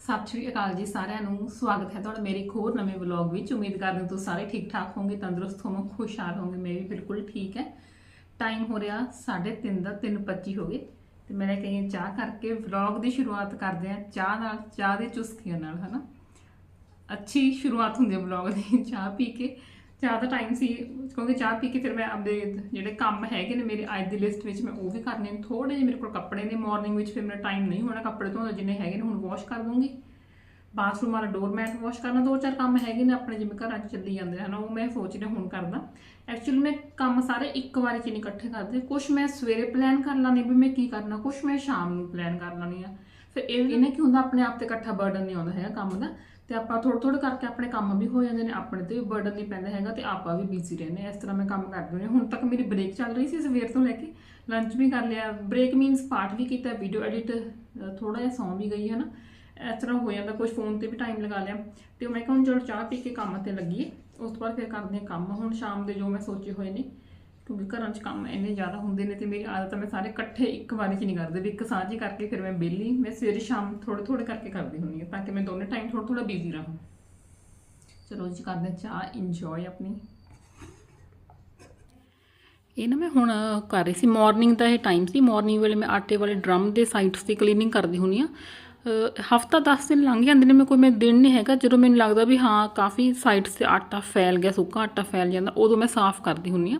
ਸਤਿ ਸ਼੍ਰੀ ਅਕਾਲ ਜੀ ਸਾਰਿਆਂ ਨੂੰ, ਸਵਾਗਤ ਹੈ ਤੁਹਾਡਾ ਮੇਰੇ ਇੱਕ ਹੋਰ ਨਵੇਂ ਵਲੌਗ ਵਿੱਚ। ਉਮੀਦ ਕਰਦੇ ਹਾਂ ਤੁਸੀਂ ਸਾਰੇ ਠੀਕ ਠਾਕ ਹੋਵੋਗੇ, ਤੰਦਰੁਸਤ ਹੋਵੋ ਖੁਸ਼ਹਾਲ ਹੋਵੋਗੇ, ਮੈਂ ਵੀ ਬਿਲਕੁਲ ਠੀਕ ਹੈ। ਟਾਈਮ ਹੋ ਰਿਹਾ 3:30 ਦਾ 3:25 ਹੋ ਗਏ। ਤੇ ਮੈਂ ਕਹੀ ਚਾਹ ਕਰਕੇ ਵਲੌਗ ਦੀ ਸ਼ੁਰੂਆਤ ਕਰਦੇ ਹਾਂ, ਚਾਹ ਨਾਲ, ਚਾਹ ਦੇ ਚੁਸਕੀਆਂ ਨਾਲ, ਹਨਾ? ਅੱਛੀ ਸ਼ੁਰੂਆਤ ਹੁੰਦੀ ਹੈ ਵਲੌਗ ਦੀ, ਚਾਹ ਪੀ ਕੇ। ਚਾਹ ਦਾ ਟਾਈਮ ਸੀ, ਕਿਉਂਕਿ ਚਾਹ ਪੀ ਕੇ ਫਿਰ ਮੈਂ ਆਪਦੇ ਜਿਹੜੇ ਕੰਮ ਹੈਗੇ ਨੇ ਮੇਰੇ ਅੱਜ ਦੀ ਲਿਸਟ ਵਿੱਚ ਮੈਂ ਉਹ ਵੀ ਕਰਨੇ ਨੇ। ਥੋੜੇ ਜਿਹੇ ਮੇਰੇ ਕੋਲ ਕੱਪੜੇ ਨੇ ਮਾਰਨਿੰਗ ਵਿੱਚ ਫਿਰ ਮੇਰਾ ਟਾਈਮ ਨਹੀਂ ਹੋਣਾ ਕੱਪੜੇ ਧੋਣ ਦਾ, ਜਿੰਨੇ ਹੈਗੇ ਨੇ ਹੁਣ ਵਾਸ਼ ਕਰ ਦੂੰਗੀ ਬਾਥਰੂਮ ਵਾਲਾ ਡੋਰ ਮੈਟ ਵਾਸ਼ ਕਰਨਾ, ਦੋ ਚਾਰ ਕੰਮ ਹੈਗੇ ਨੇ ਆਪਣੇ, ਜਿਵੇਂ ਘਰਾਂ 'ਚ ਚੱਲੀ ਜਾਂਦੇ ਹਨ, ਉਹ ਮੈਂ ਸੋਚ ਰਿਹਾ ਹੁਣ ਕਰਦਾ। ਐਕਚੁਅਲੀ ਮੈਂ ਕੰਮ ਸਾਰੇ ਇੱਕ ਵਾਰੀ 'ਚ ਨਹੀਂ ਇਕੱਠੇ ਕਰਦੇ। ਕੁਝ ਮੈਂ ਸਵੇਰੇ ਪਲਾਨ ਕਰ ਲਾਂਗੀ ਵੀ ਮੈਂ ਕੀ ਕਰਨਾ ਕੁਝ ਮੈਂ ਸ਼ਾਮ ਨੂੰ ਪਲਾਨ ਕਰ ਲਾਂਗੀ ਆ। ਫਿਰ ਇਹ ਇਹਨੇ ਕੀ ਹੁੰਦਾ ਆਪਣੇ ਆਪ ਤੇ ਇਕੱਠਾ ਬਰਡਨ ਨਹੀਂ ਆਉਂਦਾ ਹੈਗਾ ਕੰਮ ਦਾ। ਤੇ ਆਪਾਂ ਥੋੜਾ ਥੋੜਾ ਕਰਕੇ ਆਪਣੇ ਕੰਮ ਵੀ ਹੋ ਜਾਂਦੇ ਨੇ, ਆਪਣੇ ਤੇ ਵੀ ਬਰਡਨ ਨਹੀਂ ਪੈਂਦਾ ਹੈਗਾ ਤੇ ਆਪਾਂ ਵੀ ਬਿਜ਼ੀ ਰਹਿੰਦੇ ਹਾਂ। ਇਸ ਤਰ੍ਹਾਂ ਮੈਂ ਕੰਮ ਕਰਦੀ ਹੁੰਦੀ ਹੁਣ ਤੱਕ ਮੇਰੀ ਬ੍ਰੇਕ ਚੱਲ ਰਹੀ ਸੀ ਸਵੇਰ ਤੋਂ ਲੈ ਕੇ ਲੰਚ ਵੀ ਕਰ ਲਿਆ। ਬ੍ਰੇਕ ਮੀਨਸ ਪਾਠ ਵੀ ਕੀਤਾ ਵੀਡੀਓ ਐਡਿਟ ਥੋੜਾ ਜਿਹਾ ਸੌਂ ਵੀ ਗਈ ਹੈ ਨਾ ਇਸ ਤਰ੍ਹਾਂ ਹੋ ਜਾਂਦਾ ਕੁਝ ਫੋਨ ਤੇ ਵੀ ਟਾਈਮ ਲਗਾ ਲਿਆ। ਤੇ ਮੈਂ ਕਿਹਾ ਹੁਣ ਚਲੋ ਚਾਹ ਪੀ ਕੇ ਕੰਮ ਤੇ ਲੱਗੀਏ। ਉਸ ਤੋਂ ਬਾਅਦ ਫਿਰ ਕਰਦੇ ਹਾਂ ਕੰਮ। ਹੁਣ ਸ਼ਾਮ ਦੇ ਜੋ ਮੈਂ ਸੋਚੇ ਹੋਏ ਨੇ ਕਿਉਂਕਿ ਘਰਾਂ 'ਚ ਕੰਮ ਇੰਨੇ ਜ਼ਿਆਦਾ ਹੁੰਦੇ ਨੇ ਤੇ ਮੇਰੀ ਆਦਤ ਆ ਮੈਂ ਸਾਰੇ ਇਕੱਠੇ ਇੱਕ ਵਾਰੀ 'ਚ ਨਹੀਂ ਕਰਦੇ, ਵੀ ਇੱਕ ਸਾਂਝੀ ਕਰਕੇ ਫਿਰ ਮੈਂ ਵਿਹਲੀ, ਮੈਂ ਸਵੇਰੇ ਸ਼ਾਮ ਥੋੜੇ ਥੋੜੇ ਕਰਕੇ ਕਰਦੀ ਹੁੰਦੀ ਹਾਂ, ਤਾਂ ਕਿ ਮੈਂ ਦੋਨੇ ਟਾਈਮ ਥੋੜਾ ਥੋੜਾ ਬਿਜ਼ੀ ਰਹਾਂ। ਚਲੋ ਜੀ, ਕਰਦੇ ਚਾਹ ਇੰਜੋਏ ਆਪਣੀ। ਇਹ ਨਾ ਮੈਂ ਹੁਣ ਕਰ ਰਹੀ ਸੀ ਮਾਰਨਿੰਗ ਦਾ ਇਹ ਟਾਈਮ ਸੀ ਮਾਰਨਿੰਗ ਵੇਲੇ ਮੈਂ ਆਟੇ ਵਾਲੇ ਡਰਮ ਦੇ ਸਾਈਡਸ ਤੇ ਕਲੀਨਿੰਗ ਕਰਦੀ ਹੁੰਦੀ ਆ ਹਫਤਾ 10 ਦਿਨ ਲੰਘ ਜਾਂਦੇ ਨੇ, ਮੈਂ ਕੋਈ, ਮੈਂ ਦਿਨ ਨਹੀਂ ਹੈਗਾ, ਜਦੋਂ ਮੈਨੂੰ ਲੱਗਦਾ ਵੀ ਹਾਂ, ਕਾਫੀ ਸਾਈਡਸ ਤੇ ਆਟਾ ਫੈਲ ਗਿਆ, ਸੁੱਕਾ ਆਟਾ ਫੈਲ ਜਾਂਦਾ, ਉਦੋਂ ਮੈਂ ਸਾਫ਼ ਕਰਦੀ ਹੁੰਦੀ ਆ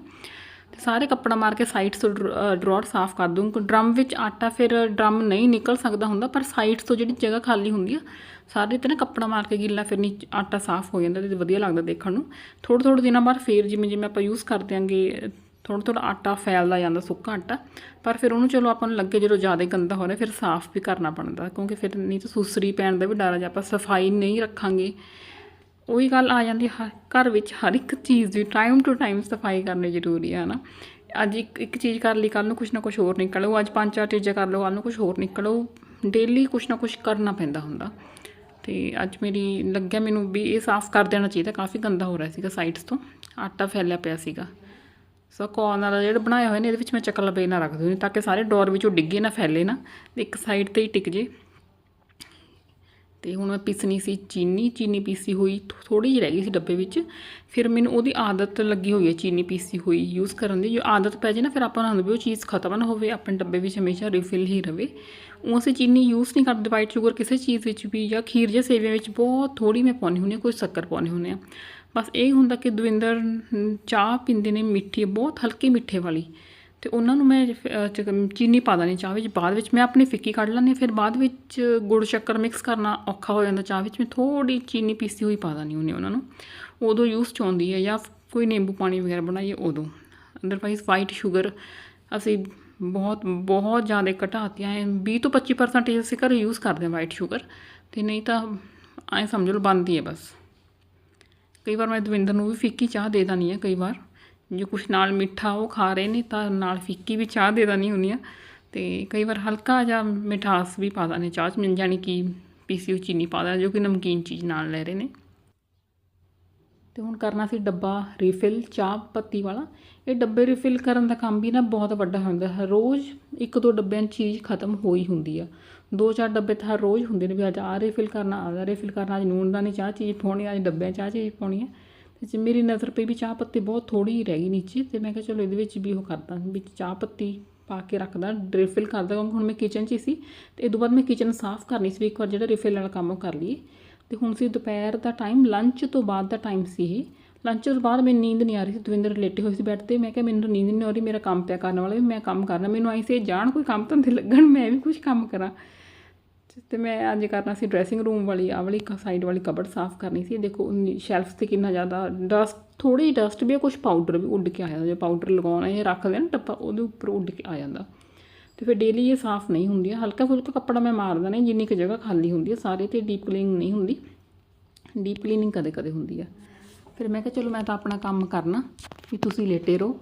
ਤੇ ਸਾਰੇ ਕੱਪੜਾ ਮਾਰ ਕੇ ਸਾਈਡਸ ਤੋਂ ਡਰਾਅਰ ਸਾਫ਼ ਕਰ ਦੂੰ। ਡਰਮ ਵਿੱਚ ਆਟਾ ਫਿਰ ਡਰਮ ਨਹੀਂ ਨਿਕਲ ਸਕਦਾ ਹੁੰਦਾ, ਪਰ ਸਾਈਡਸ ਤੋਂ ਜਿਹੜੀ ਜਗ੍ਹਾ ਖਾਲੀ ਹੁੰਦੀ ਆ, ਸਾਰੇ ਤੇ ਨਾ ਕੱਪੜਾ ਮਾਰ ਕੇ ਗਿੱਲਾ ਫਿਰ ਨੀ ਆਟਾ ਸਾਫ਼ ਹੋ ਜਾਂਦਾ, ਤੇ ਵਧੀਆ ਲੱਗਦਾ ਦੇਖਣ ਨੂੰ। ਥੋੜ੍ਹੇ ਥੋੜ੍ਹੇ ਦਿਨਾਂ ਬਾਅਦ ਫੇਰ ਜਿਵੇਂ ਜਿਵੇਂ ਆਪਾਂ ਯੂਜ਼ ਕਰਦੇ ਦਿਆਂਗੇ ਥੋੜਾ ਥੋੜਾ ਆਟਾ ਫੈਲਦਾ ਜਾਂਦਾ, ਸੁੱਕਾ ਆਟਾ, ਪਰ ਫਿਰ ਉਹਨੂੰ ਚਲੋ ਆਪਾਂ ਨੂੰ ਲੱਗੇ ਜਦੋਂ ਜ਼ਿਆਦਾ ਗੰਦਾ ਹੋ ਰਿਹਾ, ਫਿਰ ਸਾਫ਼ ਵੀ ਕਰਨਾ ਪੈਂਦਾ ਕਿਉਂਕਿ ਫਿਰ ਨਹੀਂ ਤਾਂ ਸੁਸਰੀ ਪੈਣ ਦਾ ਵੀ ਡਰ ਆ, ਜੇ ਆਪਾਂ ਸਫ਼ਾਈ ਨਹੀਂ ਰੱਖਾਂਗੇ ਉਹੀ ਗੱਲ ਆ ਜਾਂਦੀ ਹਰ ਘਰ ਵਿੱਚ ਹਰ ਇੱਕ ਚੀਜ਼ ਦੀ ਟਾਈਮ ਟੂ ਟਾਈਮ ਸਫ਼ਾਈ ਕਰਨੀ ਜ਼ਰੂਰੀ ਹੈ ਨਾ। ਅੱਜ ਇੱਕ ਇੱਕ ਚੀਜ਼ ਕਰ ਲਈ ਕੱਲ ਨੂੰ ਕੁਛ ਨਾ ਕੁਛ ਹੋਰ ਨਿਕਲੋ, ਅੱਜ ਪੰਜ ਚਾਰ ਚੀਜ਼ਾਂ ਕਰ ਲਓ ਕੱਲ ਨੂੰ ਕੁਛ ਹੋਰ ਨਿਕਲੋ ਡੇਲੀ ਕੁਛ ਨਾ ਕੁਛ ਕਰਨਾ ਪੈਂਦਾ ਹੁੰਦਾ। ਤੇ ਅੱਜ ਮੇਰੀ, ਲੱਗਿਆ ਮੈਨੂੰ ਵੀ ਇਹ ਸਾਫ਼ ਕਰ ਦੇਣਾ ਚਾਹੀਦਾ, ਕਾਫੀ ਗੰਦਾ ਹੋ ਰਿਹਾ ਸੀਗਾ ਸਾਈਡਸ ਤੋਂ, ਆਟਾ ਫੈਲਿਆ ਪਿਆ ਸੀਗਾ। ਸੋ ਕੋਰਨਰ ਵਾਲਾ ਜਿਹੜਾ ਬਣਾਇਆ ਹੋਇਆ ਨੇ, ਇਹਦੇ ਵਿੱਚ ਮੈਂ ਚੱਕਲਾ ਨਾ ਰੱਖ ਦੂੰਗੀ ਤਾਂ ਕਿ ਸਾਰੇ ਡੋਰ ਵਿੱਚੋਂ ਡਿੱਗੇ ਨਾ, ਫੈਲੇ ਨਾ ਇੱਕ ਸਾਈਡ ਤੇ ਹੀ ਟਿਕ ਜੇ। ਤੇ ਹੁਣ ਮੈਂ ਪੀਸਣੀ ਸੀ ਚੀਨੀ ਚੀਨੀ ਪੀਸੀ ਹੋਈ ਥੋੜੀ ਜਿਹੀ ਰਹਿ ਗਈ ਸੀ ਡੱਬੇ ਵਿੱਚ। ਫਿਰ ਮੈਨੂੰ ਉਹਦੀ ਆਦਤ ਲੱਗੀ ਹੋਈ ਹੈ ਚੀਨੀ ਪੀਸੀ ਹੋਈ ਯੂਜ਼ ਕਰਨ ਦੀ। ਜੋ ਆਦਤ ਪੈ ਜੇ ਨਾ, ਫਿਰ ਆਪਾਂ ਨੂੰ ਹੁੰਦਾ ਵੀ ਉਹ ਚੀਜ਼ ਖਤਮ ਨਾ ਹੋਵੇ, ਆਪਣੇ ਡੱਬੇ ਵਿੱਚ ਹਮੇਸ਼ਾ ਰਿਫਿਲ ਹੀ ਰਵੇ। ਉਹ ਅਸੀਂ ਚੀਨੀ ਯੂਜ਼ ਨਹੀਂ ਕਰਦੇ ਵਾਈਟ ਸ਼ੂਗਰ ਕਿਸੇ ਚੀਜ਼ ਵਿੱਚ ਵੀ ਜਾਂ ਖੀਰ ਜਾਂ ਸੇਵੀਆਂ ਵਿੱਚ ਬਹੁਤ ਥੋੜੀ ਮੈਂ ਪਾਉਣੀ ਹੁੰਦੀ ਹਾਂ, ਕੋਈ ਸ਼ੱਕਰ ਪਾਉਣੀ ਹੁੰਦੀ ਆ ਬਸ ਇਹ ਹੁੰਦਾ ਕਿ ਦਵਿੰਦਰ, ਚਾਹ ਪੀਂਦੇ ਨੇ ਮਿੱਠੀ, ਬਹੁਤ ਹਲਕੀ ਮਿੱਠੇ ਵਾਲੀ। ਤੇ ਉਹਨਾਂ ਨੂੰ ਮੈਂ ਅਹ, ਚੀਨੀ ਪਾ ਦਾਂ ਚਾਹ ਵਿੱਚ। ਬਾਅਦ ਵਿੱਚ ਮੈਂ ਆਪਣੀ ਫਿੱਕੀ ਕੱਢ ਲੈਂਦੀ ਫਿਰ ਬਾਅਦ ਵਿੱਚ ਗੁੜ ਸ਼ੱਕਰ ਮਿਕਸ ਕਰਨਾ ਔਖਾ ਹੋ ਜਾਂਦਾ ਚਾਹ ਵਿੱਚ। ਮੈਂ ਥੋੜੀ ਚੀਨੀ ਪੀਸੀ ਹੋਈ ਪਾ ਦਾਂਦੀ ਹੁੰਦੀ ਉਹਨਾਂ ਨੂੰ। ਉਦੋਂ ਯੂਜ਼ ਚ ਆਉਂਦੀ ਹੈ ਜਾਂ ਕੋਈ ਨਿੰਬੂ ਪਾਣੀ ਵਗੈਰਾ ਬਣਾਈਏ ਉਦੋਂ। ਅਦਰਵਾਈਜ਼ ਵਾਈਟ ਸ਼ੂਗਰ ਅਸੀਂ ਬਹੁਤ ਬਹੁਤ ਜ਼ਿਆਦਾ ਘਟਾਤੀਆਂ ਹੈ। 20 ਤੋਂ 25% ਅਸੀਂ ਘਰ ਯੂਜ਼ ਕਰਦੇ ਹਾਂ ਵਾਈਟ ਸ਼ੂਗਰ ਤੇ ਨਹੀਂ ਤਾਂ ਐਂ ਸਮਝ ਲਓ ਬੰਦ ਹੀ ਹੈ ਬਸ। ਕਈ ਵਾਰ ਮੈਂ ਦਵਿੰਦਰ ਨੂੰ ਵੀ ਫਿੱਕੀ ਚਾਹ ਦੇ ਦਾਨੀ ਆ ਕਈ ਵਾਰ। ਜੇ ਕੁਛ ਨਾਲ ਮਿੱਠਾ ਉਹ ਖਾ ਰਹੇ ਨੇ ਤਾਂ ਨਾਲ ਫਿੱਕੀ ਵੀ ਚਾਹ ਦੇ ਦਾਨੀ ਹੁੰਦੀ ਆ। ਤੇ ਕਈ ਵਾਰ ਹਲਕਾ ਜਿਹਾ ਮਿਠਾਸ ਵੀ ਪਾ ਦਾਨੇ ਚਾਹ ਚ ਮਿਲ ਜਾਣੀ ਕਿ ਪੀਸੀ ਹੋਈ ਚੀਨੀ ਪਾ ਦਾਂ ਜੋ ਕਿ ਨਮਕੀਨ ਚੀਜ਼ ਨਾਲ ਲੈ ਰਹੇ ਨੇ। ਤੇ ਹੁਣ ਕਰਨਾ ਸੀ ਡੱਬਾ ਰੀਫਿਲ ਚਾਹ ਪੱਤੀ ਵਾਲਾ। ਇਹ ਡੱਬੇ ਰੀਫਿਲ ਕਰਨ ਦਾ ਕੰਮ ਵੀ ਨਾ ਬਹੁਤ ਵੱਡਾ ਹੁੰਦਾ। ਹੈ ਰੋਜ਼ ਇੱਕ ਦੋ ਡੱਬਿਆਂ 'ਚ ਚੀਜ਼ ਖਤਮ ਹੋਈ ਹੁੰਦੀ ਆ। ਦੋ ਚਾਰ ਡੱਬੇ ਤਾਂ ਹਰ ਰੋਜ਼ ਹੁੰਦੇ ਨੇ ਵੀ ਅੱਜ ਆਹ ਰੀਫਿਲ ਕਰਨਾ, ਆਹ ਰੀਫਿਲ ਕਰਨਾ, ਅੱਜ ਨੂਨ ਦਾ ਨਹੀਂ ਚਾਹ ਚੀਜ਼ ਪਾਉਣੀ, ਅੱਜ ਡੱਬਿਆਂ 'ਚ ਚਾਹ ਚੀਜ਼ ਪਾਉਣੀ ਹੈ ਤੇ ਮੇਰੀ ਨਜ਼ਰ ਪਈ ਵੀ ਚਾਹ ਪੱਤੀ ਬਹੁਤ ਥੋੜੀ ਹੀ ਰਹਿ ਗਈ ਨੀਚੇ, ਤੇ ਮੈਂ ਕਿਹਾ ਚਲੋ ਇਹਦੇ ਵਿੱਚ ਵੀ ਉਹ ਕਰਦਾ, ਵਿੱਚ ਚਾਹ ਪੱਤੀ ਪਾ ਕੇ ਰੱਖਦਾ ਰਿਫਿਲ ਕਰਦਾ, ਕਿਉਂਕਿ ਹੁਣ ਮੈਂ ਕਿਚਨ 'ਚ ਹੀ ਸੀ, ਤੇ ਇਹ ਤੋਂ ਬਾਅਦ ਮੈਂ ਕਿਚਨ ਸਾਫ਼ ਕਰਨੀ ਸੀ ਵੀ ਇੱਕ ਵਾਰ ਜਿਹੜਾ ਰਿਫਿਲ ਵਾਲਾ ਕੰਮ ਉਹ ਕਰ ਲਈਏ। ਤੇ ਹੁਣ ਸੀ ਦੁਪਹਿਰ ਦਾ ਟਾਈਮ ਲੰਚ ਤੋਂ ਬਾਅਦ ਦਾ ਟਾਈਮ ਸੀ ਇਹ। ਲੰਚ ਤੋਂ ਬਾਅਦ ਮੈਨੂੰ ਨੀਂਦ ਨਹੀਂ ਆ ਰਹੀ ਸੀ, ਦਵਿੰਦਰ ਲੇਟੇ ਹੋਏ ਸੀ ਬੈੱਡ ਤੇ, ਮੈਂ ਕਿਹਾ ਮੈਨੂੰ ਨੀਂਦ ਨਹੀਂ ਆ ਰਹੀ, ਮੇਰਾ ਕੰਮ ਪਿਆ ਕਰਨ ਵਾਲਾ ਵੀ ਮੈਂ ਕੰਮ ਕਰਨਾ, ਮੈਨੂੰ ਆਈ ਸੀ ਇਹ ਜਾਣ ਕੋਈ ਕੰਮ ਧੰਦੇ ਲੱਗਣ, ਮੈਂ ਵੀ ਕੁਝ ਕੰਮ ਕਰਾਂ। ਤੇ ਮੈਂ ਅੱਜ ਕਰਨਾ ਸੀ ਡਰੈਸਿੰਗ ਰੂਮ ਵਾਲੀ ਆ ਵਾਲੀ ਸਾਈਡ ਵਾਲੀ ਕਬਰ ਸਾਫ਼ ਕਰਨੀ ਸੀ। ਦੇਖੋ ਸ਼ੈਲਫ ਤੇ ਕਿੰਨਾ ਜ਼ਿਆਦਾ ਡਸਟ ਥੋੜੀ ਡਸਟ ਵੀ ਕੁਝ ਪਾਊਡਰ ਵੀ ਉੱਡ ਕੇ ਆਇਆ ਜੇ ਪਾਊਡਰ ਲਗਾਉਣਾ, ਇਹ ਰੱਖਦੇ ਨਾ ਟੱਪਾ, ਉਹਦੇ ਉੱਪਰ ਉੱਡ ਕੇ ਆ ਜਾਂਦਾ। ਤੇ ਫਿਰ ਡੇਲੀ ਇਹ ਸਾਫ਼ ਨਹੀਂ ਹੁੰਦੀ ਹਲਕਾ ਫੁਲਕਾ ਕੱਪੜਾ ਮੈਂ ਮਾਰਦਾ ਨਹੀਂ, ਜਿੰਨੀ ਕੁ ਜਗ੍ਹਾ ਖਾਲੀ ਹੁੰਦੀ ਹੈ ਸਾਰੇ ਤੇ ਡੀਪ ਕਲੀਨਿੰਗ ਨਹੀਂ ਹੁੰਦੀ। ਡੀਪ ਕਲੀਨਿੰਗ ਕਦੇ ਕਦੇ ਹੁੰਦੀ ਆ। ਫਿਰ ਮੈਂ ਕਿਹਾ, ਚਲੋ ਮੈਂ ਤਾਂ ਆਪਣਾ ਕੰਮ ਕਰਨਾ, ਵੀ ਤੁਸੀਂ ਲੇਟੇ ਰਹੋ।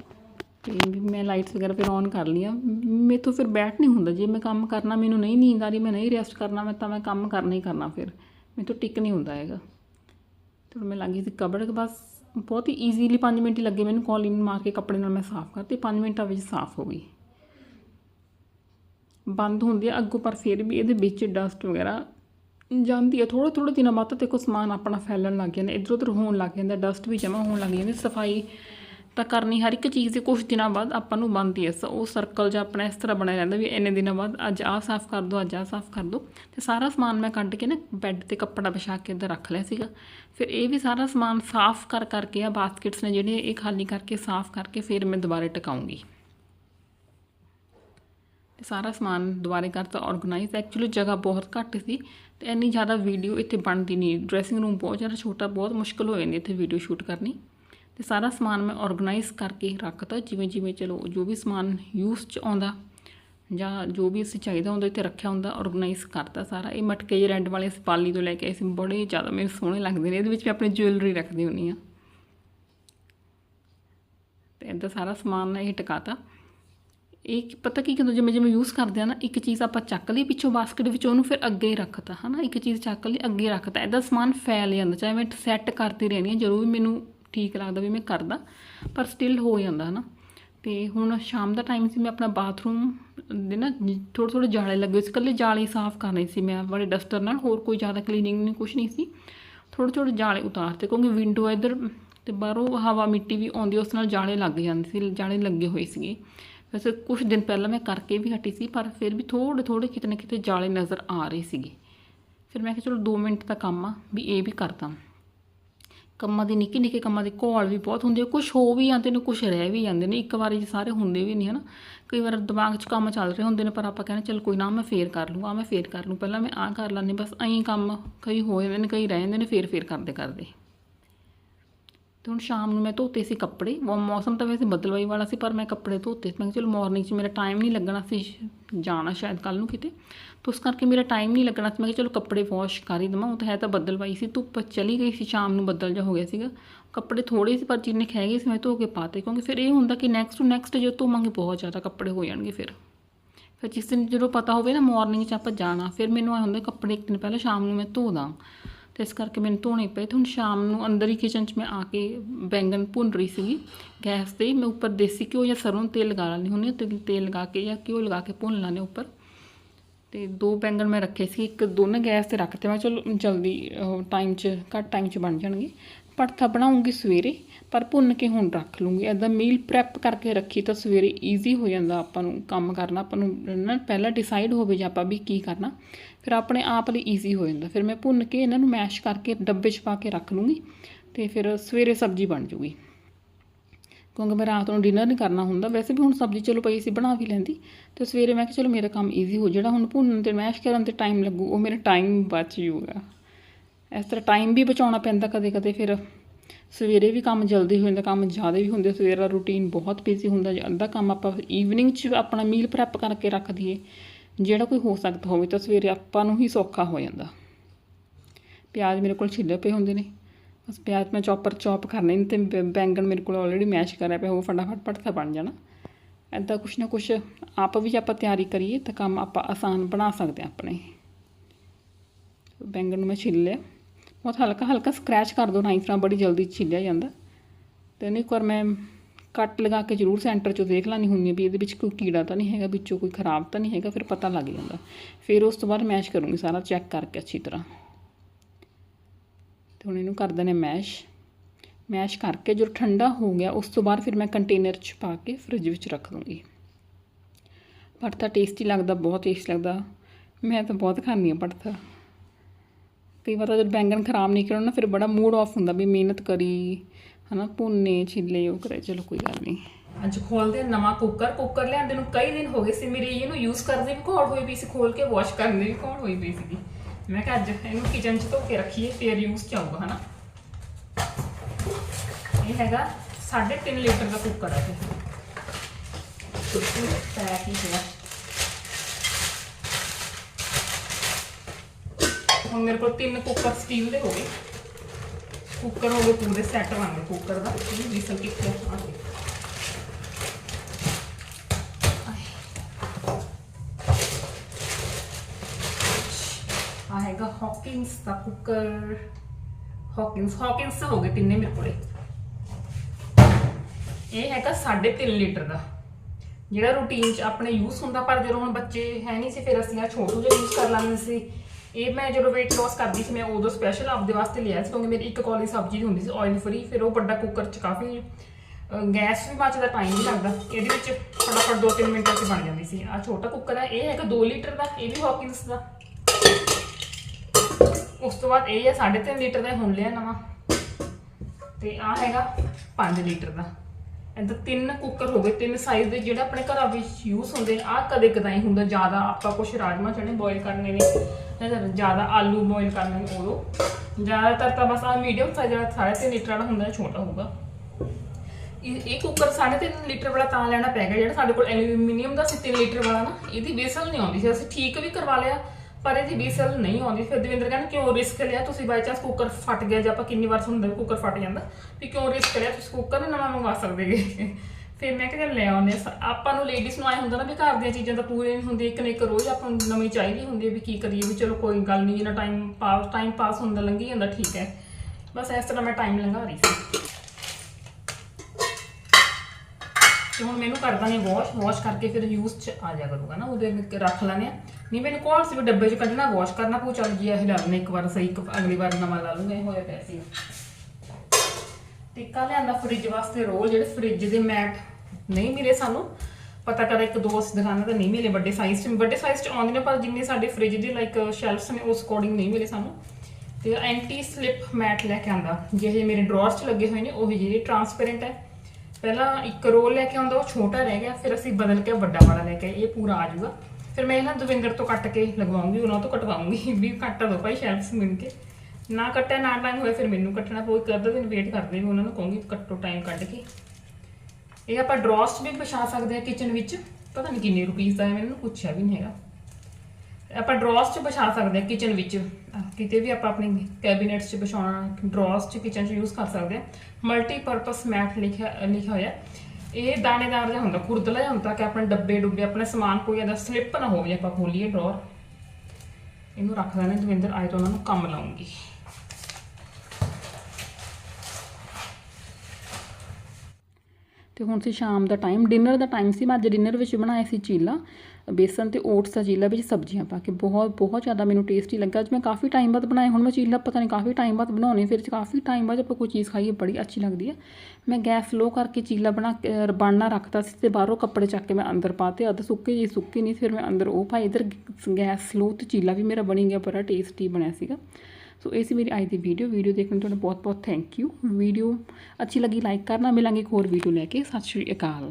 ਤੇ ਵੀ ਮੈਂ ਲਾਈਟਸ ਵਗੈਰਾ ਫਿਰ ਔਨ ਕਰ ਲਈਆਂ। ਮੇਰੇ ਤੋਂ ਫਿਰ ਬੈਠ ਨਹੀਂ ਹੁੰਦਾ। ਜੇ ਮੈਂ ਕੰਮ ਕਰਨਾ, ਮੈਨੂੰ ਨਹੀਂ ਨੀਂਦ ਆ ਰਹੀ, ਮੈਂ ਨਹੀਂ ਰੈਸਟ ਕਰਨਾ, ਮੈਂ ਤਾਂ ਮੈਂ ਕੰਮ ਕਰਨਾ ਹੀ ਕਰਨਾ ਫਿਰ। ਮੇਰੇ ਤੋਂ ਟਿਕ ਨਹੀਂ ਹੁੰਦਾ ਹੈਗਾ। ਤੇ ਮੈਂ ਲੱਗੀ ਸੀ ਕਬੜ ਬਸ ਬਹੁਤ ਹੀ ਈਜ਼ੀਲੀ 5 ਮਿੰਟ ਹੀ ਲੱਗੇ ਮੈਨੂੰ ਕੋਲਿਨ ਮਾਰ ਕੇ ਕੱਪੜੇ ਨਾਲ ਮੈਂ ਸਾਫ਼ ਕਰਤੀ। 5 ਮਿੰਟਾਂ ਵਿੱਚ ਸਾਫ਼ ਹੋ ਗਈ। ਬੰਦ ਹੁੰਦੀ ਆ ਅੱਗੋਂ, ਪਰ ਫਿਰ ਵੀ ਇਹਦੇ ਵਿੱਚ ਡਸਟ ਵਗੈਰਾ ਜਾਂਦੀ ਆ। ਥੋੜ੍ਹੇ ਥੋੜ੍ਹੇ ਦਿਨਾਂ ਬਾਅਦ ਤਾਂ ਦੇਖੋ ਸਮਾਨ ਆਪਣਾ ਫੈਲਣ ਲੱਗ ਜਾਂਦਾ। ਇੱਧਰ ਉੱਧਰ ਹੋਣ ਲੱਗ ਜਾਂਦਾ। ਡਸਟ ਵੀ ਜਮ੍ਹਾਂ ਹੋਣ ਲੱਗ ਜਾਂਦੀ। ਸਫ਼ਾਈ ਤਾਂ ਕਰਨੀ ਹਰ ਇੱਕ ਚੀਜ਼ ਦੀ ਕੁਝ ਦਿਨਾਂ ਬਾਅਦ ਆਪਾਂ ਨੂੰ ਬਣਦੀ ਹੈ। ਸੋ ਉਹ ਸਰਕਲ ਜਾਂ ਆਪਣਾ ਇਸ ਤਰ੍ਹਾਂ ਬਣਿਆ ਰਹਿੰਦਾ ਵੀ ਇੰਨੇ ਦਿਨਾਂ ਬਾਅਦ ਅੱਜ ਆਹ ਸਾਫ਼ ਕਰ ਦੋ, ਅੱਜ ਆਹ ਸਾਫ਼ ਕਰ ਦੋ। ਤੇ ਸਾਰਾ ਸਮਾਨ ਮੈਂ ਕੱਢ ਕੇ ਨਾ ਬੈੱਡ ਤੇ ਕੱਪੜਾ ਵਿਛਾ ਕੇ ਇੱਧਰ ਰੱਖ ਲਿਆ ਸੀਗਾ। ਫਿਰ ਇਹ ਵੀ ਸਾਰਾ ਸਮਾਨ ਸਾਫ਼ ਕਰ ਕਰਕੇ ਆ ਬਾਸਕਟਸ ਨੇ ਜਿਹੜੇ ਇਹ ਖਾਲੀ ਕਰਕੇ ਸਾਫ਼ ਕਰਕੇ ਫਿਰ ਮੈਂ ਦੁਬਾਰੇ ਟਿਕਾਉਂਗੀ। ਤੇ ਸਾਰਾ ਸਮਾਨ ਦੁਬਾਰੇ ਕਰਤਾ ਆਰਗੇਨਾਈਜ਼ ਐਕਚੁਅਲੀ ਜਗ੍ਹਾ ਬਹੁਤ ਘੱਟ ਸੀ ਤੇ ਇੰਨੀ ਜ਼ਿਆਦਾ ਵੀਡੀਓ ਇੱਥੇ ਬਣਦੀ ਨਹੀਂ। ਡਰੈਸਿੰਗ ਰੂਮ ਬਹੁਤ ਜ਼ਿਆਦਾ ਛੋਟਾ, ਬਹੁਤ ਮੁਸ਼ਕਲ ਹੋ ਜਾਂਦੀ ਇੱਥੇ ਵੀਡੀਓ ਸ਼ੂਟ ਕਰਨੀ। ਤੇ ਸਾਰਾ ਸਮਾਨ ਮੈਂ ਆਰਗੇਨਾਈਜ਼ ਕਰਕੇ ਰੱਖਤਾ ਜਿਵੇਂ ਜਿਵੇਂ ਚਲੋ ਜੋ ਵੀ ਸਮਾਨ ਯੂਜ਼ 'ਚ ਆਉਂਦਾ ਜਾਂ ਜੋ ਵੀ ਅਸੀਂ ਚਾਹੀਦਾ ਹੁੰਦਾ ਇੱਥੇ ਰੱਖਿਆ ਹੁੰਦਾ ਆਰਗੇਨਾਈਜ਼ ਕਰਤਾ ਸਾਰਾ। ਇਹ ਮਟਕੇ ਜਿਹੇ ਰੈਂਟ ਵਾਲੇ ਅਸੀਂ ਤੋਂ ਲੈ ਕੇ ਅਸੀਂ ਬੜੇ ਜ਼ਿਆਦਾ ਮੈਨੂੰ ਸੋਹਣੇ ਲੱਗਦੇ ਨੇ। ਇਹਦੇ ਵਿੱਚ ਮੈਂ ਆਪਣੀ ਜੁਐਲਰੀ ਰੱਖਦੀ ਹੁੰਦੀ ਆ ਤੇ ਇੱਦਾਂ ਸਾਰਾ ਸਮਾਨ ਇਹ ਟਿਕਾਤਾ। ਇਹ ਕੀ- ਪਤਾ ਕੀ ਕਹਿੰਦੇ ਜਿਵੇਂ ਜਿਵੇਂ ਯੂਜ਼ ਕਰਦੇ ਆ ਨਾ, ਇੱਕ ਚੀਜ਼ ਆਪਾਂ ਚੱਕ ਲਈ ਪਿੱਛੋਂ ਬਾਸਕਟ ਵਿੱਚ, ਉਹਨੂੰ ਫਿਰ ਅੱਗੇ ਹੀ ਰੱਖਤਾ, ਹਨਾ? ਇੱਕ ਚੀਜ਼ ਚੱਕ ਲਈ, ਅੱਗੇ ਰੱਖਤਾ। ਇਹਦਾ ਸਮਾਨ ਫੈਲ ਜਾਂਦਾ, ਚਾਹੇ ਮੈਂ ਸੈੱਟ ਕਰਦੀ ਰਹਿੰਦੀ ਹਾਂ, ਜਦੋਂ ਵੀ ਮੈਨੂੰ ਠੀਕ ਲੱਗਦਾ ਵੀ ਮੈਂ ਕਰਦਾ, ਪਰ ਸਟਿਲ ਹੋ ਜਾਂਦਾ ਹਨਾ। ਤੇ ਹੁਣ ਸ਼ਾਮ ਦਾ ਟਾਈਮ ਸੀ, ਮੈਂ ਆਪਣਾ ਬਾਥਰੂਮ ਦੇ ਨਾ ਥੋੜ੍ਹੇ ਥੋੜ੍ਹੇ ਜਾਲੇ ਲੱਗੇ ਹੋਏ ਸੀ, ਇਕੱਲੇ ਜਾਲੇ ਸਾਫ਼ ਕਰਨੇ ਸੀ ਮੈਂ ਬੜੇ ਡਸਟਰ ਨਾਲ, ਹੋਰ ਕੋਈ ਜ਼ਿਆਦਾ ਕਲੀਨਿੰਗ ਨਹੀਂ ਕੁਝ ਨਹੀਂ ਸੀ। ਥੋੜ੍ਹੇ ਥੋੜ੍ਹੇ ਜਾਲੇ ਉਤਾਰਤੇ, ਕਿਉਂਕਿ ਵਿੰਡੋ ਇੱਧਰ, ਤੇ ਬਾਹਰੋਂ ਹਵਾ ਮਿੱਟੀ ਵੀ ਆਉਂਦੀ ਉਸ ਨਾਲ ਜਾਲੇ ਲੱਗ ਜਾਂਦੇ ਸੀ, ਜਾਲੇ ਲੱਗੇ ਹੋਏ ਸੀਗੇ। ਵੈਸੇ ਕੁਝ ਦਿਨ ਪਹਿਲਾਂ ਮੈਂ ਕਰਕੇ ਵੀ ਹਟੀ ਸੀ, ਪਰ ਫਿਰ ਵੀ ਥੋੜ੍ਹੇ ਥੋੜ੍ਹੇ ਕਿਤੇ ਨਾ ਕਿਤੇ ਜਾਲੇ ਨਜ਼ਰ ਆ ਰਹੇ ਸੀਗੇ। ਫਿਰ ਮੈਂ ਕਿਹਾ ਚਲੋ 2 ਮਿੰਟ ਦਾ ਕੰਮ ਆ, ਵੀ ਇਹ ਵੀ ਕਰਦਾ। ਕੰਮਾਂ ਦੀ ਨਿੱਕੀ ਨਿੱਕੇ ਕੰਮਾਂ ਦੀ ਘੋਲ ਵੀ ਬਹੁਤ ਹੁੰਦੀ ਹੈ ਕੁਝ ਹੋ ਵੀ ਜਾਂਦੇ ਨੇ ਕੁਝ ਰਹਿ ਵੀ ਜਾਂਦੇ ਨੇ, ਇੱਕ ਵਾਰੀ ਸਾਰੇ ਹੁੰਦੇ ਵੀ ਨਹੀਂ ਹਨਾ। ਕਈ ਵਾਰ ਦਿਮਾਗ 'ਚ ਕੰਮ ਚੱਲ ਰਹੇ ਹੁੰਦੇ ਨੇ, ਪਰ ਆਪਾਂ ਕਹਿੰਦੇ ਚਲ ਕੋਈ ਨਾ, ਮੈਂ ਫੇਰ ਕਰ ਲੂੰ ਆ ਮੈਂ ਫੇਰ ਕਰ ਲੂੰ, ਪਹਿਲਾਂ ਮੈਂ ਆਹ ਕਰ ਲੈਂਦੀ ਬਸ ਐਂ ਕੰਮ ਕਈ ਹੋ ਜਾਂਦੇ ਨੇ, ਕਈ ਰਹਿ ਜਾਂਦੇ ਨੇ, ਫੇਰ ਫੇਰ ਕਰਦੇ ਕਰਦੇ। ਤੇ ਹੁਣ ਸ਼ਾਮ ਨੂੰ ਮੈਂ ਧੋਤੇ ਸੀ ਕੱਪੜੇ ਮੌਸਮ ਤਾਂ ਵੈਸੇ ਬਦਲਵਾਈ ਵਾਲਾ ਸੀ, ਪਰ ਮੈਂ ਕੱਪੜੇ ਧੋਤੇ। ਸੀ ਮੈਂ ਕਿਹਾ ਚਲੋ ਮਾਰਨਿੰਗ 'ਚ ਮੇਰਾ ਟਾਈਮ ਨਹੀਂ ਲੱਗਣਾ ਸੀ, ਜਾਣਾ ਸ਼ਾਇਦ ਕੱਲ ਨੂੰ ਕਿਤੇ। ਤਾਂ ਉਸ ਕਰਕੇ ਮੇਰਾ ਟਾਈਮ ਨਹੀਂ ਲੱਗਣਾ ਸੀ। ਮੈਂ ਕਿਹਾ ਚਲੋ ਕੱਪੜੇ ਵਾਸ਼ ਕਰ ਹੀ ਦੇਵਾਂ, ਉਹ ਤਾਂ ਹੈ ਤਾਂ ਬੱਦਲਵਾਈ ਸੀ। ਧੁੱਪ ਚਲੀ ਗਈ ਸੀ, ਸ਼ਾਮ ਨੂੰ ਬੱਦਲ ਜਿਹਾ ਹੋ ਗਿਆ ਸੀਗਾ। ਕੱਪੜੇ ਥੋੜੇ ਸੀ, ਪਰ ਜਿੰਨੇ ਖਹਿ ਗਏ ਸੀ, ਮੈਂ ਧੋ ਕੇ ਪਾਤੇ। ਕਿਉਂਕਿ ਫਿਰ ਇਹ ਹੁੰਦਾ ਕਿ ਨੈਕਸਟ ਟੂ ਨੈਕਸਟ ਜੋ ਧੋਵਾਂਗੇ, ਬਹੁਤ ਜ਼ਿਆਦਾ ਕੱਪੜੇ ਹੋ ਜਾਣਗੇ ਫਿਰ। ਫਿਰ ਜਿਸ ਦਿਨ ਜਦੋਂ ਪਤਾ ਹੋਵੇ ਨਾ ਮਾਰਨਿੰਗ 'ਚ ਆਪਾਂ ਜਾਣਾ, ਫਿਰ ਮੈਨੂੰ ਐ ਹੁੰਦਾ ਕੱਪੜੇ ਇੱਕ ਦਿਨ ਪਹਿਲਾਂ ਸ਼ਾਮ ਨੂੰ ਮੈਂ ਧੋ ਦਾਂ। ਤੇ ਇਸ ਕਰਕੇ ਮੈਨੂੰ ਧੋਣੇ ਪਏ ਤੇ ਹੁਣ ਸ਼ਾਮ ਨੂੰ ਅੰਦਰ ਹੀ ਕਿਚਨ 'ਚ ਮੈਂ ਆ ਕੇ ਬੈਂਗਣ ਭੁੰਨ ਰਹੀ ਸੀਗੀ, ਗੈਸ ਤੇ। ਮੈਂ ਉੱਪਰ ਦੇਸੀ ਘਿਓ ਜਾਂ ਸਰੋਂ ਤੇਲ ਲਗਾ ਲੈਂਦੀ ਹੁੰਦੀ ਹਾਂ, ਤੇ ਤੇਲ ਲਗਾ ਕੇ ਜਾਂ ਘਿਓ ਲਗਾ ਕੇ ਭੁੰਨ ਲੈਂਦੇ ਉੱਪਰ। ਤੇ ਦੋ ਬੈਂਗਣ ਮੈਂ ਰੱਖੇ ਸੀ, ਇੱਕ ਦੋਨੇ ਗੈਸ ਤੇ ਰੱਖਤੇ ਮੈਂ ਚਲੋ ਜਲਦੀ ਟਾਈਮ 'ਚ, ਘੱਟ ਟਾਈਮ 'ਚ ਬਣ ਜਾਣਗੇ। ਭੜਥਾ ਬਣਾਉਂਗੀ ਸਵੇਰੇ, ਪਰ ਭੁੰਨ ਕੇ ਹੁਣ ਰੱਖ ਲੂੰਗੀ। ਐਦਾਂ ਮੀਲ ਪ੍ਰੈਪ ਕਰਕੇ ਰੱਖੀ ਤਾਂ ਸਵੇਰੇ ਈਜ਼ੀ ਹੋ ਜਾਂਦਾ ਆਪਾਂ ਨੂੰ ਕੰਮ ਕਰਨਾ। ਆਪਾਂ ਨੂੰ ਨਾ ਪਹਿਲਾਂ ਡਿਸਾਈਡ ਹੋਵੇ ਜੇ ਆਪਾਂ ਵੀ ਕੀ ਕਰਨਾ। ਫਿਰ ਆਪਣੇ ਆਪ ਲਈ ਈਜ਼ੀ ਹੋ ਜਾਂਦਾ। ਫਿਰ ਮੈਂ ਭੁੰਨ ਕੇ ਇਹਨਾਂ ਨੂੰ ਮੈਸ਼ ਕਰਕੇ ਡੱਬੇ 'ਚ ਪਾ ਕੇ ਰੱਖ ਲੂੰਗੀ ਤੇ ਫਿਰ ਸਵੇਰੇ ਸਬਜ਼ੀ ਬਣ ਜੂਗੀ। ਕਿਉਂਕਿ ਮੈਂ ਰਾਤ ਨੂੰ ਡਿਨਰ ਨਹੀਂ ਕਰਨਾ ਹੁੰਦਾ। ਵੈਸੇ ਵੀ ਹੁਣ ਸਬਜ਼ੀ ਚਲੋ ਪਈ ਸੀ, ਬਣਾ ਵੀ ਲੈਂਦੀ। ਤੇ ਸਵੇਰੇ ਮੈਂ ਕਿਹਾ ਚਲੋ ਮੇਰਾ ਕੰਮ ਈਜ਼ੀ ਹੋ ਜਿਹੜਾ ਹੁਣ ਭੁੰਨਣ ਤੇ ਮੈਸ਼ ਕਰਨ ਤੇ ਟਾਈਮ ਲੱਗੂ। ਉਹ ਮੇਰਾ ਟਾਈਮ ਬਚ ਜੂਗਾ। ਇਸ ਤਰ੍ਹਾਂ ਟਾਈਮ ਵੀ ਬਚਾਉਣਾ ਪੈਂਦਾ ਕਦੇ ਕਦੇ ਫਿਰ ਸਵੇਰੇ ਵੀ ਕੰਮ ਜਲਦੀ ਹੋ ਜਾਂਦਾ, ਕੰਮ ਜ਼ਿਆਦਾ ਵੀ ਹੁੰਦੇ। ਸਵੇਰ ਦਾ ਰੂਟੀਨ ਬਹੁਤ ਬਿਜ਼ੀ ਹੁੰਦਾ। ਜੇ ਅੱਧਾ ਕੰਮ ਆਪਾਂ ਈਵਨਿੰਗ 'ਚ ਆਪਣਾ ਮੀਲ ਪ੍ਰੈਪ ਕਰਕੇ ਰੱਖ ਦਈਏ। ਜਿਹੜਾ ਕੋਈ ਹੋ ਸਕਦਾ ਹੋਵੇ ਤਾਂ ਸਵੇਰੇ ਆਪਾਂ ਨੂੰ ਹੀ ਸੌਖਾ ਹੋ ਜਾਂਦਾ। ਪਿਆਜ਼ ਮੇਰੇ ਕੋਲ ਛਿੱਲੇ ਪਏ ਹੁੰਦੇ ਨੇ। ਬਸ ਪਿਆਜ਼ ਮੈਂ ਚੌਪਰ ਚੌਪ ਕਰਨੇ ਨੇ ਤੇ ਬੈਂਗਣ ਮੇਰੇ ਕੋਲ ਆਲਰੇਡੀ ਮੈਸ਼ ਕਰਿਆ ਪਿਆ, ਉਹ ਫਟਾਫਟ ਭੜਥਾ ਬਣ ਜਾਣਾ। ਐਦਾਂ ਕੁਛ ਨਾ ਕੁਛ ਆਪ ਵੀ ਜੇ ਆਪਾਂ ਤਿਆਰੀ ਕਰੀਏ ਤਾਂ ਕੰਮ ਆਪਾਂ ਆਸਾਨ ਬਣਾ ਸਕਦੇ ਹਾਂ ਆਪਣੇ। ਬੈਂਗਣ ਨੂੰ ਮੈਂ ਛਿੱਲ ਲਿਆ। ਬਹੁਤ ਹਲਕਾ ਹਲਕਾ ਸਕ੍ਰੈਚ ਕਰ ਦੋ ਨਾਈਫ ਨਾਲ ਬੜੀ ਜਲਦੀ ਛਿੱਲਿਆ ਜਾਂਦਾ। ਤੇ ਇਹਨੂੰ ਇੱਕ ਵਾਰ ਮੈਂ ਕੱਟ ਲਗਾ ਕੇ ਜ਼ਰੂਰ ਸੈਂਟਰ 'ਚੋਂ ਦੇਖ ਲੈਣੀ ਹੁੰਦੀ ਹੈ ਵੀ ਇਹਦੇ ਵਿੱਚ ਕੋਈ ਕੀੜਾ ਤਾਂ ਨਹੀਂ ਹੈਗਾ, ਵਿੱਚੋਂ ਕੋਈ ਖਰਾਬ ਤਾਂ ਨਹੀਂ ਹੈਗਾ, ਫਿਰ ਪਤਾ ਲੱਗ ਜਾਂਦਾ। ਫਿਰ ਉਸ ਤੋਂ ਬਾਅਦ ਮੈਸ਼ ਕਰੂੰਗੀ ਸਾਰਾ ਚੈੱਕ ਕਰਕੇ ਅੱਛੀ ਤਰ੍ਹਾਂ। ਤੇ ਹੁਣ ਇਹਨੂੰ ਕਰ ਦੇਣੇ ਮੈਸ਼ ਮੈਸ਼ ਕਰਕੇ ਜਦੋਂ ਠੰਡਾ ਹੋ ਗਿਆ, ਉਸ ਤੋਂ ਬਾਅਦ ਫਿਰ ਮੈਂ ਕੰਟੇਨਰ 'ਚ ਪਾ ਕੇ ਫ੍ਰਿਜ ਵਿੱਚ ਰੱਖ ਦੂੰਗੀ। ਭੜਥਾ ਟੇਸਟੀ ਲੱਗਦਾ, ਬਹੁਤ ਟੇਸਟੀ ਲੱਗਦਾ। ਮੈਂ ਤਾਂ ਬਹੁਤ ਖਾਂਦੀ ਹਾਂ ਭੜਥਾ ਕਈ ਵਾਰ ਤਾਂ ਜਦ ਬੈਂਗਣ ਖਰਾਬ ਨਿਕਲਣ ਨਾ, ਫਿਰ ਬੜਾ ਮੂਡ ਆਫ ਹੁੰਦਾ ਵੀ ਮਿਹਨਤ ਕਰੀ ਹਨਾ, ਭੁੰਨੇ, ਛਿੱਲੇ ਉਹ ਕਰੇ, ਚਲੋ ਕੋਈ ਗੱਲ ਨਹੀਂ। ਅੱਜ ਖੋਲਦੇ ਹਾਂ ਨਵਾਂ ਕੁੱਕਰ ਕੁੱਕਰ ਲਿਆਂਦੇ ਨੂੰ ਕਈ ਦਿਨ ਹੋ ਗਏ ਸੀ, ਮੇਰੀ ਇਹਨੂੰ ਯੂਜ਼ ਕਰਦੇ ਵੀ ਘੋੜ ਹੋਈ ਪਈ ਸੀ, ਖੋਲ ਕੇ ਵਾਸ਼ ਕਰਨ ਦੀ ਵੀ ਘੋੜ ਹੋਈ ਪਈ ਸੀਗੀ। ਮੈਂ ਕਿਹਾ ਅੱਜ ਇਹਨੂੰ ਕਿਚਨ 'ਚ ਧੋ ਕੇ ਰੱਖੀਏ, ਫੇਰ ਯੂਜ਼ 'ਚ ਆਊਗਾ, ਹਨਾ। ਇਹ ਹੈਗਾ 3.5 ਲੀਟਰ ਦਾ ਕੁੱਕਰ ਹੈ ਇਹ। ਪੈਕ ਹੀ ਹੈਗਾ ਹੁਣ ਮੇਰੇ ਕੋਲ ਤਿੰਨ ਕੁੱਕਰ ਸਟੀਲ ਦੇ ਹੋ ਗਏ। ਕੁੱਕਰ ਹੋ ਗਏ ਪੂਰੇ ਸੈੱਟ ਬਣ ਕੁੱਕਰ ਦਾ। ਵਿਸਲ ਕਿੱਥੇ ਆ ਆਹ ਆ ਹੈਗਾ ਹੌਕਿੰਸ ਦਾ ਕੁੱਕਰ। ਹੌਕਿੰਸ ਹੌਕਿੰਸ ਹੋ ਗਏ ਤਿੰਨੇ ਮੇਰੇ ਕੋਲੇ। ਇਹ ਹੈਗਾ 3.5 ਲੀਟਰ ਦਾ। ਜਿਹੜਾ ਰੂਟੀਨ ਚ ਆਪਣੇ ਯੂਜ਼ ਹੁੰਦਾ, ਪਰ ਜਦੋਂ ਹੁਣ ਬੱਚੇ ਹੈ ਨਹੀਂ ਸੀ, ਫਿਰ ਅਸੀਂ ਆ ਛੋਟੂ ਜਿਹਾ ਯੂਜ਼ ਕਰ ਲੈਂਦੇ ਸੀ। ਇਹ ਮੈਂ ਜਦੋਂ weight loss ਕਰਦੀ ਸੀ, ਮੈਂ ਉਦੋਂ ਸਪੈਸ਼ਲ ਆਪਦੇ ਵਾਸਤੇ ਲਿਆ ਸੀ, ਕਿਉਂਕਿ ਮੇਰੀ ਇੱਕ ਕੌਲੀ ਸਬਜ਼ੀ ਹੁੰਦੀ ਸੀ ਆਇਲ ਫਰੀ ਫਿਰ ਉਹ ਵੱਡਾ ਕੁੱਕਰ 'ਚ ਕਾਫੀ ਗੈਸ ਵੀ ਬਚਦਾ ਟਾਈਮ ਨਹੀਂ ਲੱਗਦਾ। ਇਹਦੇ ਵਿੱਚ ਫਟਾਫਟ 2-3 ਮਿੰਟਾਂ 'ਚ ਬਣ ਜਾਂਦੀ ਸੀ। ਆ ਛੋਟਾ ਕੁੱਕਰ ਹੈ ਇਹ ਹੈਗਾ 2 ਲੀਟਰ ਦਾ, ਇਹ ਵੀ ਹੌਕਿੰਸ ਦਾ। ਉਸ ਤੋਂ ਬਾਅਦ ਇਹ ਹੈ 3.5 ਲੀਟਰ ਦਾ ਹੁਣ ਲਿਆ ਨਵਾਂ। ਤੇ ਆ ਹੈਗਾ 5 ਲੀਟਰ ਦਾ। ਇਹਦਾ ਤਿੰਨ ਕੁੱਕਰ ਹੋ ਗਏ, ਤਿੰਨ ਸਾਈਜ਼ ਦੇ, ਜਿਹੜੇ ਆਪਣੇ ਘਰਾਂ ਵਿੱਚ ਯੂਜ਼ ਹੁੰਦੇ ਆ ਕਦੇ ਕਦਾਈ ਹੁੰਦਾ, ਜ਼ਿਆਦਾ ਆਪਾਂ ਕੁਝ ਰਾਜਮਾ ਚਣੇ ਬੋਇਲ ਕਰਨੇ ਨੇ। ਜਾਂ ਜ਼ਿਆਦਾ ਆਲੂ ਬੋਇਲ ਕਰਨੇ ਨੇ ਉਦੋਂ ਜ਼ਿਆਦਾਤਰ ਤਾਂ ਬਸ ਆ ਮੀਡੀਅਮ ਸਾਈਜ਼ ਜਿਹੜਾ 3.5 ਲੀਟਰ ਵਾਲਾ ਹੁੰਦਾ, ਛੋਟਾ ਹੋਊਗਾ। ਇਹ ਇਹ ਕੁੱਕਰ 3.5 ਲੀਟਰ ਵਾਲਾ ਤਾਂ ਲੈਣਾ ਪੈ ਗਿਆ, ਜਿਹੜਾ ਸਾਡੇ ਕੋਲ ਐਲੂਮੀਨੀਅਮ ਦਾ ਸੀ 3 ਲੀਟਰ ਵਾਲਾ ਨਾ, ਇਹਦੀ ਬੇਸਲ ਨਹੀਂ ਆਉਂਦੀ ਸੀ। ਅਸੀਂ ਠੀਕ ਵੀ ਕਰਵਾ ਲਿਆ, ਪਰ ਇਹਦੀ ਬੇਸਲ ਨਹੀਂ ਆਉਂਦੀ। ਫਿਰ ਦਵਿੰਦਰ ਕਹਿੰਦੇ, ਕਿਉਂ ਰਿਸਕ ਲਿਆ ਤੁਸੀਂ ਬਾਈ ਚਾਂਸ ਕੁੱਕਰ ਫਟ ਗਿਆ ਜਾਂ ਆਪਾਂ ਕਿੰਨੀ ਵਾਰ ਸੁਣਦੇ ਕੁੱਕਰ ਫਟ ਜਾਂਦਾ? ਵੀ ਕਿਉਂ ਰਿਸਕ ਲਿਆ? ਤੁਸੀਂ ਕੁੱਕਰ ਨਾ ਨਵਾਂ ਮੰਗਵਾ ਸਕਦੇ ਫਿਰ ਮੈਂ ਕਿਹਾ ਚੱਲ ਲੈ ਆਉਂਦੇ ਹਾਂ। ਆਪਾਂ ਨੂੰ ਲੇਡੀਜ਼ ਨੂੰ ਆਏ ਹੁੰਦਾ ਨਾ ਵੀ ਘਰ ਦੀਆਂ ਚੀਜ਼ਾਂ ਤਾਂ ਪੂਰੀਆਂ ਨਹੀਂ ਹੁੰਦੀ ਇੱਕ ਨਾ ਇੱਕ ਰੋਜ਼ ਆਪਾਂ ਨੂੰ ਨਵੀਂ ਚਾਹੀਦੀ ਹੁੰਦੀ ਹੈ ਵੀ ਕੀ ਕਰੀਏ ਵੀ ਚਲੋ ਕੋਈ ਗੱਲ ਨਹੀਂ, ਜਿੰਨਾ ਟਾਈਮ ਪਾਸ ਟਾਈਮ ਪਾਸ ਹੁੰਦਾ, ਲੰਘੀ ਜਾਂਦਾ, ਠੀਕ ਹੈ। ਬਸ ਇਸ ਤਰ੍ਹਾਂ ਮੈਂ ਟਾਈਮ ਲੰਘਾ ਰਹੀ ਸੀ। ਤੇ ਹੁਣ ਮੈਨੂੰ ਕਰਦਾ ਨੇ ਵਾਸ਼ ਵਾਸ਼ ਕਰਕੇ ਫਿਰ ਯੂਜ਼ ਚ ਆ ਜਾ ਕਰੂਗਾ ਨਾ, ਉਹਦੇ ਵਿੱਚ ਰੱਖ ਲੈਣੇ ਆ ਨਹੀਂ, ਮੈਨੂੰ ਕੋਲ ਸੀ ਵੀ ਡੱਬੇ ਚ ਕੱਢਣਾ ਵਾਸ਼ ਕਰਨਾ ਪਊ ਚੱਲ ਜੀ, ਇਹ ਲਾ ਲੈਣੇ ਇੱਕ ਵਾਰ, ਸਹੀ, ਇੱਕ ਅਗਲੀ ਵਾਰ ਨਵਾਂ ਲਾ ਲੂੰਗਾ, ਇਹ ਹੋਇਆ ਪਿਆ ਸੀ। ਟਿੱਕਾ ਲਿਆਂਦਾ ਫ੍ਰਿਜ ਵਾਸਤੇ ਰੋਲ ਜਿਹੜੇ ਫ੍ਰਿਜ ਦੇ ਮੈਟ ਨਹੀਂ ਮਿਲੇ ਸਾਨੂੰ, ਪਤਾ ਕਰ ਇੱਕ ਦੋ ਅਸੀਂ ਦੁਕਾਨਾਂ ਤੇ ਨਹੀਂ ਮਿਲੇ ਵੱਡੇ ਸਾਈਜ਼ 'ਚ। ਵੱਡੇ ਸਾਈਜ਼ 'ਚ ਆਉਂਦੇ ਨੇ, ਪਰ ਜਿੰਨੇ ਸਾਡੇ ਫ੍ਰਿਜ ਦੇ ਲਾਈਕ ਸ਼ੈਲਫਸ ਨੇ, ਉਸ ਅਕੋਰਡਿੰਗ ਨਹੀਂ ਮਿਲੇ ਸਾਨੂੰ। ਤੇ ਐਂਟੀ ਸਲਿਪ ਮੈਟ ਲੈ ਕੇ ਆਂਦਾ। ਜਿਹੜੇ ਮੇਰੇ ਡਰਾਅਰਸ 'ਚ ਲੱਗੇ ਹੋਏ ਨੇ, ਉਹ ਜਿਹੜੇ ਟਰਾਂਸਪੇਰੈਂਟ ਹੈ। ਪਹਿਲਾਂ ਇੱਕ ਰੋਲ ਲੈ ਕੇ ਆਉਂਦਾ, ਉਹ ਛੋਟਾ ਰਹਿ ਗਿਆ, ਫਿਰ ਅਸੀਂ ਬਦਲ ਕੇ ਵੱਡਾ ਵਾਲਾ ਲੈ ਕੇ ਇਹ ਪੂਰਾ ਆ ਜਾਊਗਾ। ਫਿਰ ਮੈਂ ਇਹਨਾਂ ਦਵਿੰਦਰ ਤੋਂ ਕੱਟ ਕੇ ਲਗਵਾਉਂਗੀ, ਉਹਨਾਂ ਤੋਂ ਕਟਵਾਉਂਗੀ, ਵੀ ਕੱਟ ਦੋ ਭਾਈ ਸ਼ੈਲਫਸ ਮਿਲ ਕੇ। ਨਾ ਕੱਟਿਆ, ਨਾ ਟਾਈਮ ਹੋਇਆ, ਫਿਰ ਮੈਨੂੰ ਕੱਟਣਾ ਪਊ। ਇੱਕ ਅੱਧਾ ਦਿਨ ਵੇਟ ਕਰਦੇ ਵੀ ਉਹਨਾਂ ਨੂੰ ਕਹੂੰਗੀ ਕੱਟੋ ਟਾਈਮ ਕੱਢ ਕੇ। ਇਹ ਆਪਾਂ ਡਰਾਸ ਵੀ ਵਿਛਾ ਸਕਦੇ ਆ ਕਿਚਨ ਵਿੱਚ। ਪਤਾ ਨਹੀਂ ਕਿੰਨੇ ਰੁਪਈਸ ਦਾ ਹੈ, ਮੈਨੂੰ ਪੁੱਛਿਆ ਵੀ ਨਹੀਂ ਹੈਗਾ। ਆਪਾਂ ਡਰਾਸ 'ਚ ਵਿਛਾ ਸਕਦੇ ਹਾਂ ਕਿਚਨ ਵਿੱਚ। ਕਿਤੇ ਵੀ ਆਪਾਂ ਆਪਣੇ ਕੈਬਿਨੇਟਸ 'ਚ ਵਿਛਾਉਣਾ ਡਰਾਸ 'ਚ ਕਿਚਨ 'ਚ ਯੂਜ਼ ਕਰ ਸਕਦੇ ਹਾਂ। ਮਲਟੀ ਪਰਪਸ ਮੈਟ ਲਿਖਿਆ ਲਿਖਿਆ ਹੋਇਆ। ਇਹ ਦਾਣੇਦਾਰ ਜਿਹਾ ਹੁੰਦਾ, ਖੁਰਦਲਾ ਜਿਹਾ ਹੁੰਦਾ, ਕਿ ਆਪਣੇ ਡੱਬੇ ਡੁੱਬੇ, ਆਪਣਾ ਸਮਾਨ ਕੋਈ ਇਹਦਾ ਸਲਿੱਪ ਨਾ ਹੋਵੇ ਆਪਾਂ ਖੋਲੀਏ ਡਰਾਅਰ ਇਹਨੂੰ ਰੱਖ ਲੈਣੇ ਦਵਿੰਦਰ ਆਏ ਤੋਂ ਉਹਨਾਂ ਨੂੰ ਕੰਮ ਲਾਉਂਗੀ। ਤੇ ਹੁਣ ਸੀ ਸ਼ਾਮ ਦਾ ਟਾਈਮ ਡਿਨਰ ਦਾ ਟਾਈਮ ਸੀ ਮੈਂ ਅੱਜ ਡਿਨਰ ਵਿੱਚ ਬਣਾਇਆ ਸੀ ਚੀਲਾ ਬੇਸਨ ਤੇ ਓਟਸ ਦਾ ਚੀਲਾ ਵਿੱਚ ਸਬਜ਼ੀਆਂ ਪਾ ਕੇ ਬਹੁਤ ਬਹੁਤ ਜ਼ਿਆਦਾ ਮੈਨੂੰ ਟੇਸਟੀ ਲੱਗਾ ਅੱਜ ਮੈਂ ਕਾਫੀ ਟਾਈਮ ਬਾਅਦ ਬਣਾਇਆ ਹੁਣ ਮੈਂ ਚੀਲਾ ਪਤਾ ਨਹੀਂ ਕਾਫੀ ਟਾਈਮ ਬਾਅਦ ਬਣਾਉਣੀ ਫਿਰ ਕਾਫੀ ਟਾਈਮ ਬਾਅਦ ਆਪਾਂ ਕੋਈ ਚੀਜ਼ ਖਾਈਏ ਬੜੀ ਅੱਛੀ ਲੱਗਦੀ ਹੈ ਮੈਂ ਗੈਸ ਲੋ ਕਰਕੇ ਚੀਲਾ ਬਣਾ ਕੇ ਅਹ, ਬਣਨਾ ਰੱਖਤਾ ਸੀ ਤੇ ਬਾਹਰੋਂ ਕੱਪੜੇ ਚੱਕ ਕੇ ਮੈਂ ਅੰਦਰ ਪਾਤੇ ਅੱਧ ਸੁੱਕੇ ਜੀ ਸੁੱਕੇ ਨਹੀਂ ਫਿਰ ਮੈਂ ਅੰਦਰ ਉਹ ਪਾਈ ਇਧਰ ਗੈਸ ਸਲੋ ਤੇ ਚੀਲਾ ਵੀ ਮੇਰਾ ਬਣੀ ਗਿਆ ਬੜਾ ਟੇਸਟੀ ਬਣਿਆ ਸੀਗਾ। ਸੋ ਇਹ ਸੀ ਮੇਰੀ ਅੱਜ ਦੀ ਵੀਡੀਓ ਵੀਡੀਓ ਦੇਖਣ ਲਈ ਤੁਹਾਡਾ ਬਹੁਤ ਬਹੁਤ ਥੈਂਕ ਯੂ ਵੀਡੀਓ ਅੱਛੀ ਲੱਗੀ ਲਾਈਕ ਕਰਨਾ ਮਿਲਾਂਗੇ ਇੱਕ ਹੋਰ ਵੀਡੀਓ ਲੈ ਕੇ ਸਤਿ ਸ਼੍ਰੀ ਅਕਾਲ